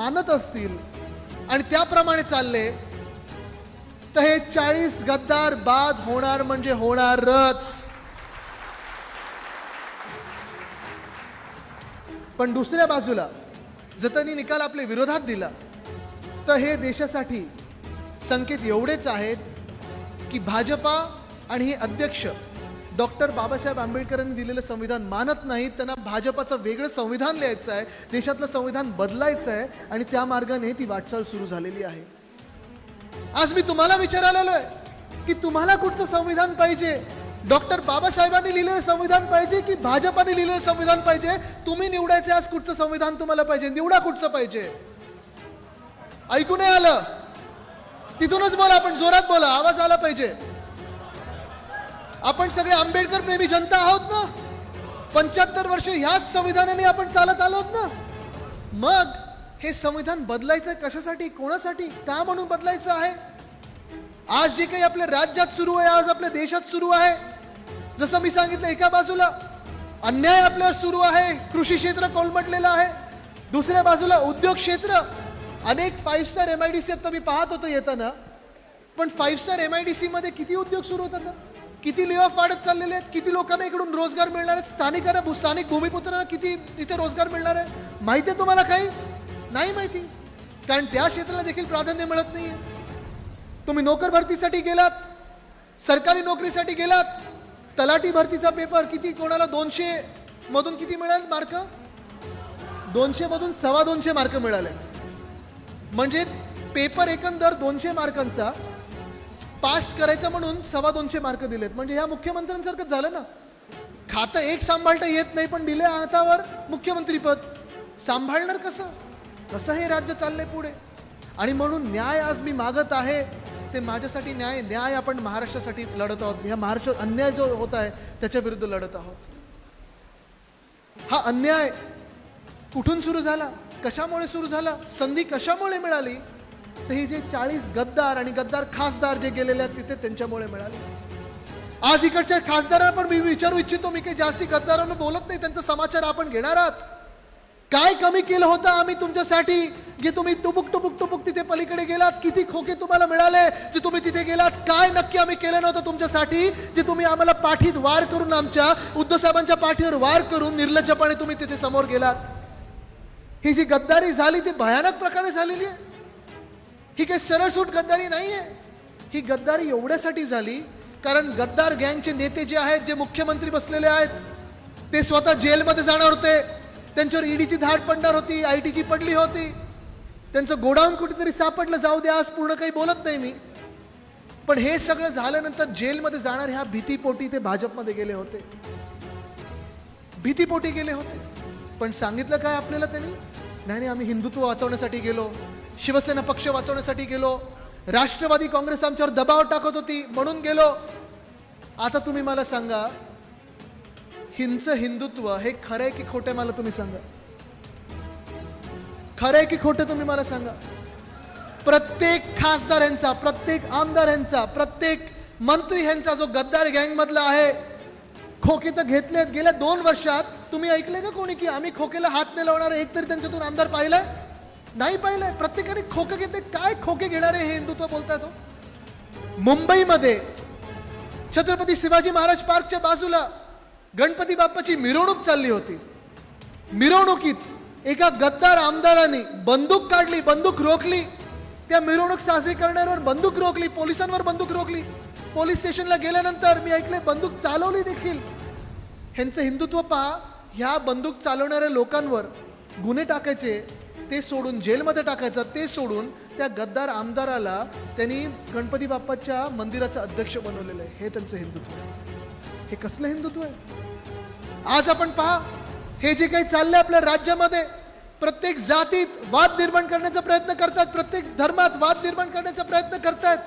मानत असतील आणि त्याप्रमाणे चालले तर हे चाळीस गद्दार बाद होणार म्हणजे होणारच. पण दुसऱ्या बाजूला जर त्यांनी निकाल आपल्या विरोधात दिला तर हे देशासाठी संकेत एवढेच आहेत की भाजपा आणि हे अध्यक्ष डॉक्टर बाबासाहेब आंबेडकरांनी दिलेलं संविधान मानत नाहीत त्यांना भाजपाचं वेगळं संविधान लिहायचं आहे देशातलं संविधान बदलायचं आहे आणि त्या मार्गाने ती वाटचाल सुरू झालेली आहे. आज मी तुम्हाला विचारायला आलोय की तुम्हाला कुठचं संविधान पाहिजे? डॉक्टर बाबासाहेबांनी लिहिलेलं संविधान पाहिजे की भाजपाने लिहिलेलं संविधान पाहिजे? तुम्ही निवडायचे आज कुठचं संविधान तुम्हाला पाहिजे? निवडा कुठचं पाहिजे? ऐकू नाही आलं? तिथूनच बोला आपण जोरात बोला आवाज आला पाहिजे. आपण सगळे आंबेडकर प्रेमी जनता आहोत ना? पंच्याहत्तर वर्ष ह्याच संविधानाने आपण चालत आलोत ना? मग हे संविधान बदलायचं कशासाठी कोणासाठी का म्हणून बदलायचं आहे? आज जे काही आपल्या राज्यात सुरू आहे आज आपल्या देशात सुरू आहे जसं मी सांगितलं एका बाजूला अन्याय आपल्यावर सुरू आहे कृषी क्षेत्र कोलमटलेलं आहे दुसऱ्या बाजूला उद्योग क्षेत्र. अनेक five star M I D C आता मी पाहत होतो येताना पण five star M I D C मध्ये किती उद्योग सुरू होतात? किती ले ऑफ वाढत चाललेले आहेत किती लोकांना इकडून रोजगार मिळणार आहेत स्थानिकांना स्थानिक भूमिपुत्रांना किती इथे रोजगार मिळणार आहे? माहिती आहे तुम्हाला काही? नाही माहिती. कारण त्या क्षेत्राला देखील प्राधान्य मिळत नाहीये. तुम्ही नोकर भरतीसाठी गेलात सरकारी नोकरीसाठी गेलात तलाठी भरतीचा पेपर किती कोणाला दोनशे मधून किती मिळाले मार्क दोनशे मधून सव्वा दोनशे मार्क मिळाले म्हणजे पेपर एकंदर दोनशे मार्कांचा पास करायचं म्हणून सव्वा दोनशे मार्क दिलेत. म्हणजे ह्या मुख्यमंत्र्यांसारखंच झालं ना? खातं एक सांभाळता येत नाही पण दिले हातावर मुख्यमंत्रीपद सांभाळणार कसं? कसं हे राज्य चाललंय पुढे? आणि म्हणून न्याय आज मी मागत आहे ते माझ्यासाठी न्याय न्याय आपण महाराष्ट्रासाठी लढत आहोत. ह्या महाराष्ट्र अन्याय जो होत आहे त्याच्या विरुद्ध लढत आहोत. हा अन्याय कुठून सुरू झाला? कशामुळे सुरू झाला? संधी कशामुळे मिळाली? तर हे जे चाळीस गद्दार आणि गद्दार खासदार जे गेलेले आहेत तिथे त्यांच्यामुळे मिळाले. आज इकडच्या खासदारांना पण मी विचारू इच्छितो मी काही जास्ती गद्दारांना बोलत नाही त्यांचा समाचार आपण घेणार आहात. काय कमी केलं होतं आम्ही तुमच्यासाठी जे तुम्ही टुबुक टुबुक टुबुक तिथे पलीकडे गेलात? किती खोके तुम्हाला मिळाले? जे तुम्ही तिथे गेलात काय नक्की आम्ही केलं नव्हतं तुमच्यासाठी? जे तुम्ही आम्हाला पाठीत वार करून आमच्या उद्धव साहेबांच्या पाठीवर वार करून निर्लज्जपणे तुम्ही तिथे समोर गेलात. ही जी गद्दारी झाली ती भयानक प्रकारे झालेली आहे. ही काही सरळसूट गद्दारी नाही आहे ही गद्दारी एवढ्यासाठी झाली कारण गद्दार गँगचे नेते जे आहेत जे मुख्यमंत्री बसलेले आहेत ते स्वतः जेलमध्ये जाणार होते. त्यांच्यावर ईडीची धाड पडणार होती आय टीची पडली होती. त्यांचं गोडाऊन कुठेतरी सापडलं जाऊ द्या आज पूर्ण काही बोलत नाही मी. पण हे सगळं झाल्यानंतर जेलमध्ये जाणार ह्या भीतीपोटी ते भाजपमध्ये गेले होते. भीतीपोटी गेले होते. पण सांगितलं काय आपल्याला त्यांनी? नाही नाही आम्ही हिंदुत्व वाचवण्यासाठी गेलो. शिवसेना पक्ष वाचवण्यासाठी गेलो. राष्ट्रवादी काँग्रेस आमच्यावर दबाव टाकत होती म्हणून गेलो. आता तुम्ही मला सांगा हिंच हिंदुत्व हे खरं आहे की खोटे मला तुम्ही सांगा? खरं आहे की खोटं तुम्ही मला सांगा? प्रत्येक खासदार यांचा प्रत्येक आमदार यांचा प्रत्येक मंत्री यांचा जो गद्दार गँग मधला आहे खोके तर घेतलेत गेल्या दोन वर्षात तुम्ही ऐकले का कोणी की आम्ही खोकेला हात नाही लावणार एक तरी त्यांच्यातून आमदार पाहिलं नाही पाहिलंय. प्रत्येकाने खोके घेते काय खोके घेणारे हे हिंदुत्व बोलताय तो? मुंबईमध्ये छत्रपती शिवाजी महाराज पार्कच्या बाजूला गणपती बाप्पाची मिरवणूक चालली होती. मिरवणुकीत एका गद्दार आमदाराने बंदूक काढली बंदूक रोखली. त्या मिरवणूक साजरी करणाऱ्यावर बंदूक रोखली पोलिसांवर बंदूक रोखली. पोलीस स्टेशनला गेल्यानंतर मी ऐकले बंदूक चालवली देखील. ह्यांचं हिंदुत्व पहा ह्या बंदूक चालवणाऱ्या लोकांवर गुन्हे टाकायचे ते सोडून जेलमध्ये टाकायचं ते सोडून त्या गद्दार आमदाराला त्यांनी गणपती बाप्पाच्या मंदिराचं अध्यक्ष बनवलेलं आहे. हे त्यांचं हिंदुत्व आहे. हे कसलं हिंदुत्व आहे? आज आपण पहा हे जे काही चाललंय आपल्या राज्यामध्ये प्रत्येक जातीत वाद निर्माण करण्याचा प्रयत्न करतात प्रत्येक धर्मात वाद निर्माण करण्याचा प्रयत्न करतात.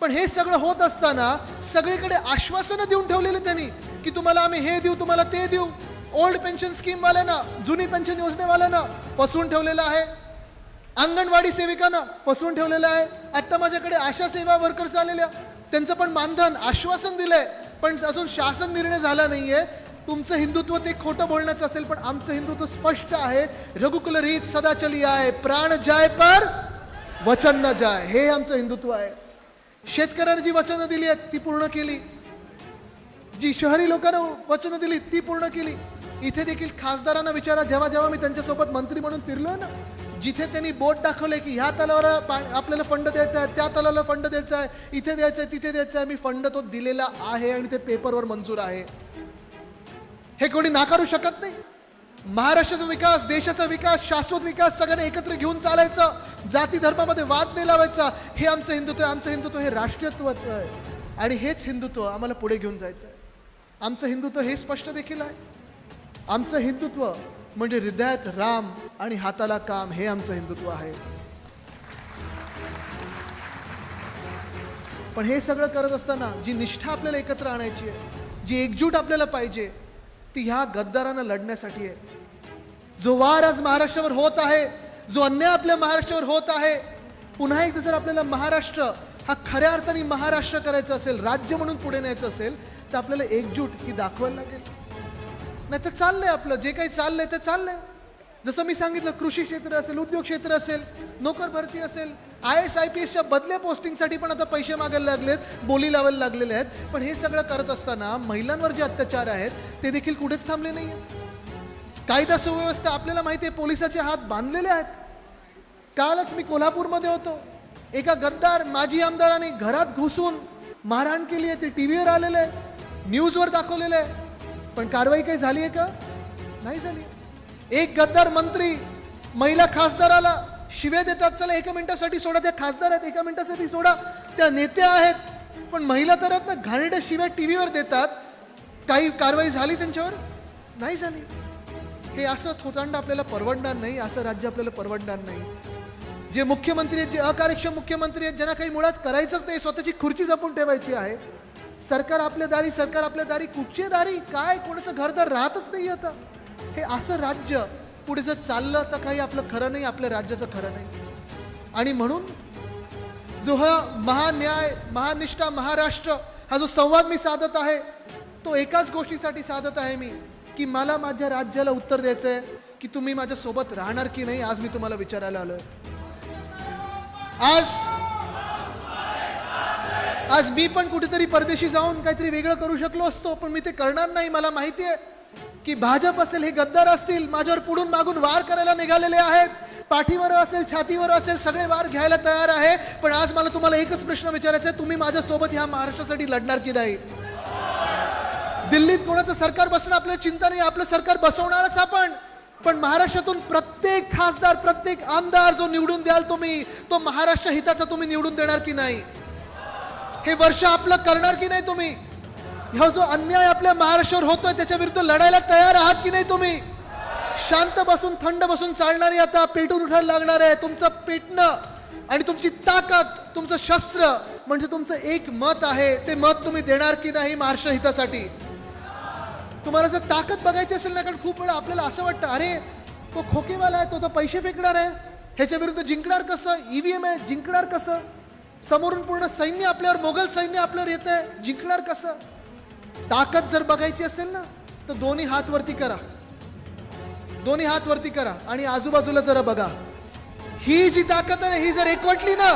पण हे सगळं होत असताना सगळीकडे आश्वासनं देऊन ठेवलेले त्यांनी की तुम्हाला आम्ही हे देऊ तुम्हाला ते देऊ. ओल्ड पेन्शन स्कीमवाल्यांना जुनी पेन्शन योजनेवाल्यांना फसवून ठेवलेलं आहे. अंगणवाडी सेविकांना फसवून ठेवलेलं आहे. आत्ता माझ्याकडे आशा सेवा वर्कर्स आलेल्या त्यांचं पण मानधन आश्वासन दिलंय पण अजून शासन निर्णय झाला नाहीये. तुमचं हिंदुत्व ते खोटं बोलण्याचं असेल पण आमचं हिंदुत्व स्पष्ट आहे. रघुकुल रीत सदा चली आहे. प्राण जाय पर वचन न जाय. हे आमचं हिंदुत्व आहे. शेतकऱ्यांना जी वचनं दिली आहेत ती पूर्ण केली. जी शहरी लोकांना वचनं दिली ती पूर्ण केली. इथे देखील खासदारांना विचारा जेव्हा जेव्हा मी त्यांच्यासोबत मंत्री म्हणून फिरलो ना जिथे त्यांनी बोट दाखवले की ह्या तलावाला पा- आपल्याला फंड द्यायचा आहे त्या तलावाला फंड द्यायचा आहे इथे द्यायचं आहे तिथे द्यायचं आहे मी फंड तो दिलेला आहे आणि ते पेपरवर मंजूर आहे. हे कोणी नाकारू शकत नाही? महाराष्ट्राचा विकास देशाचा विकास शाश्वत विकास सगळ्यांना एकत्र घेऊन चालायचं. जाती धर्मामध्ये वाद नाही लावायचा. हे आमचं हिंदुत्व आहे आमचं हिंदुत्व हे राष्ट्रीयत्व आहे. आणि हेच हिंदुत्व आम्हाला पुढे घेऊन जायचं आहे आमचं हिंदुत्व हे स्पष्ट देखील आहे. आमचं हिंदुत्व म्हणजे हृदयात राम आणि हाताला काम हे आमचं हिंदुत्व आहे. पण हे सगळं करत असताना जी निष्ठा आपल्याला एकत्र आणायची आहे जी एकजूट आपल्याला पाहिजे ती ह्या गद्दारांना लढण्यासाठी आहे. जो वार आज महाराष्ट्रावर होत आहे जो अन्याय आपल्या महाराष्ट्रावर होत आहे पुन्हा एकदा जर आपल्याला महाराष्ट्र हा खऱ्या अर्थाने महाराष्ट्र करायचा असेल राज्य म्हणून पुढे न्यायचं असेल तर आपल्याला एकजूट ही दाखवायला लागेल. नाही तर चाललंय आपलं. जे काही चाललंय ते चाललंय. जसं मी सांगितलं कृषी क्षेत्र असेल उद्योग क्षेत्र असेल नोकर भरती असेल आय एस आय पी एसच्या बदल्या पोस्टिंगसाठी पण आता पैसे मागायला लागलेत बोली लावायला लागलेले आहेत. पण हे सगळं करत असताना महिलांवर जे अत्याचार आहेत ते देखील कुठेच थांबले नाही आहेत कायदा सुव्यवस्था आपल्याला माहिती आहे पोलिसाचे हात बांधलेले आहेत. कालच मी कोल्हापूरमध्ये होतो. एका गद्दार माजी आमदाराने घरात घुसून मारहाण केली आहे ते टी व्हीवर आलेलं आहे न्यूजवर दाखवलेलं आहे. पण कारवाई काही झाली आहे का? नाही झाली एक गद्दार मंत्री महिला खासदाराला शिव्या देतात चला एका मिनिटासाठी सोडा त्या खासदार आहेत एका मिनिटासाठी सोडा त्या नेत्या आहेत. पण महिला तर आहेत ना घाणेरड्या शिव्या टी व्हीवर देतात. काही कारवाई झाली त्यांच्यावर? नाही झाली. हे असं थोतांड आपल्याला परवडणार नाही असं राज्य आपल्याला परवडणार नाही. जे मुख्यमंत्री आहेत जे अकार्यक्षम मुख्यमंत्री आहेत ज्यांना काही मुळात करायचंच नाही स्वतःची खुर्ची जपून ठेवायची आहे सरकार आपल्या दारी सरकार आपल्या दारी कुठचे दारी? काय? कोणाचं घरदार राहतच नाही आता. हे असं राज्य पुढे जर चाललं तर काही आपलं खरं नाही आपल्या राज्याचं खरं नाही. आणि म्हणून जो हा महान्याय महानिष्ठा महाराष्ट्र हा जो संवाद मी साधत आहे तो एकाच गोष्टीसाठी साधत आहे मी की मला माझ्या राज्याला उत्तर द्यायचं आहे की तुम्ही माझ्या सोबत राहणार की नाही आज मी तुम्हाला विचारायला आलोय. आज आज मी पण कुठेतरी परदेशी जाऊन काहीतरी वेगळं करू शकलो असतो पण मी ते करणार नाही. मला माहिती आहे की भाजप असेल हे गद्दार असतील माझ्यावर पुढून मागून वार करायला निघालेले आहेत. पाठीवर असेल छातीवर असेल सगळे वार घ्यायला तयार आहे. पण आज मला तुम्हाला एकच प्रश्न विचारायचा आहे तुम्ही माझ्यासोबत ह्या महाराष्ट्रासाठी लढणार की नाही? दिल्लीत कोणाचं सरकार बसणं आपल्याला चिंता नाही आपलं सरकार बसवणारच आपण. पण महाराष्ट्रातून प्रत्येक खासदार प्रत्येक आमदार जो निवडून द्याल तुम्ही तो महाराष्ट्र हिताचा तुम्ही निवडून देणार की नाही? हे वर्ष आपलं करणार की नाही तुम्ही? हा जो अन्याय आपल्या महाराष्ट्रावर होतोय त्याच्या विरुद्ध लढायला तयार आहात की नाही तुम्ही? शांत बसून थंड बसून चालणारी आता पेटून उठायला लागणार आहे. तुमचं पेटणं आणि तुमची ताकद तुमचं शस्त्र म्हणजे तुमचं एक मत आहे. ते मत तुम्ही देणार की नाही महाराष्ट्र हितासाठी? तुम्हाला जर ताकद बघायची असेल ना कारण खूप वेळा आपल्याला असं वाटतं अरे तो खोकेवाला आहे तो तर पैसे फेकणार आहे. ह्याच्या विरुद्ध जिंकणार कसं? ईव्हीएम आहे जिंकणार कसं? समोरून पूर्ण सैन्य आपल्यावर मोगल सैन्य आपल्यावर येत आहे जिंकणार कसं? ताकद जर बघायची असेल ना तर दोन्ही हात वरती करा. दोन्ही हात वरती करा आणि आजूबाजूला जरा बघा. ही जी ताकद आहे ही जर एकवटली ना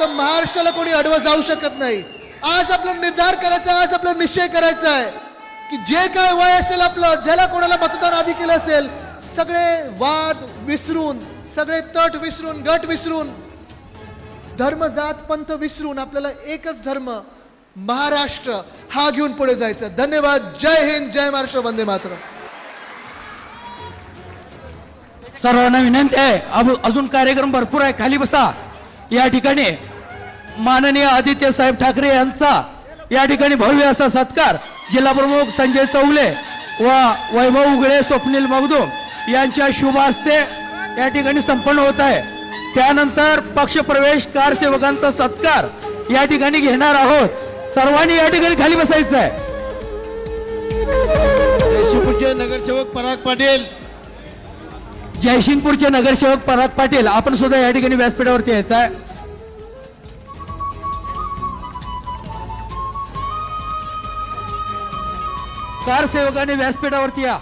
तर महाराष्ट्राला कोणी अडवं जाऊ शकत नाही. आज आपला निर्धार करायचा आहे, आज आपला निश्चय करायचा आहे की जे काय वय असेल आपलं ज्याला कोणाला मतदान आधी केलं असेल सगळे वाद विसरून सगळे तट विसरून गट विसरून धर्म जात पंथ विसरून आपल्याला एकच धर्म महाराष्ट्र हा घेऊन पुढे जायचं. धन्यवाद. जय हिंद जय महाराष्ट्र. वंदे मात्र सर्वांना विनंती आहे अजून कार्यक्रम भरपूर आहे खाली बसा. या ठिकाणी माननीय आदित्य साहेब ठाकरे यांचा या ठिकाणी भव्य असा सत्कार. जिल्हा प्रमुख संजय चौले व वैभव उगळे स्वप्नील मगदूम यांच्या शुभ हस्ते या ठिकाणी संपन्न होत आहे. त्यानंतर पक्षप्रवेश कारसेवकांचा सत्कार या ठिकाणी घेणार आहोत. सर्वांनी या ठिकाणी खाली बसायचं आहे जयशिपूरचे नगरसेवक पराग पाटील. जयसिंगपूरचे नगरसेवक पराग पाटील आपण सुद्धा या ठिकाणी व्यासपीठावरती यायचं आहे कारसेवकाने व्यासपीठावरती या.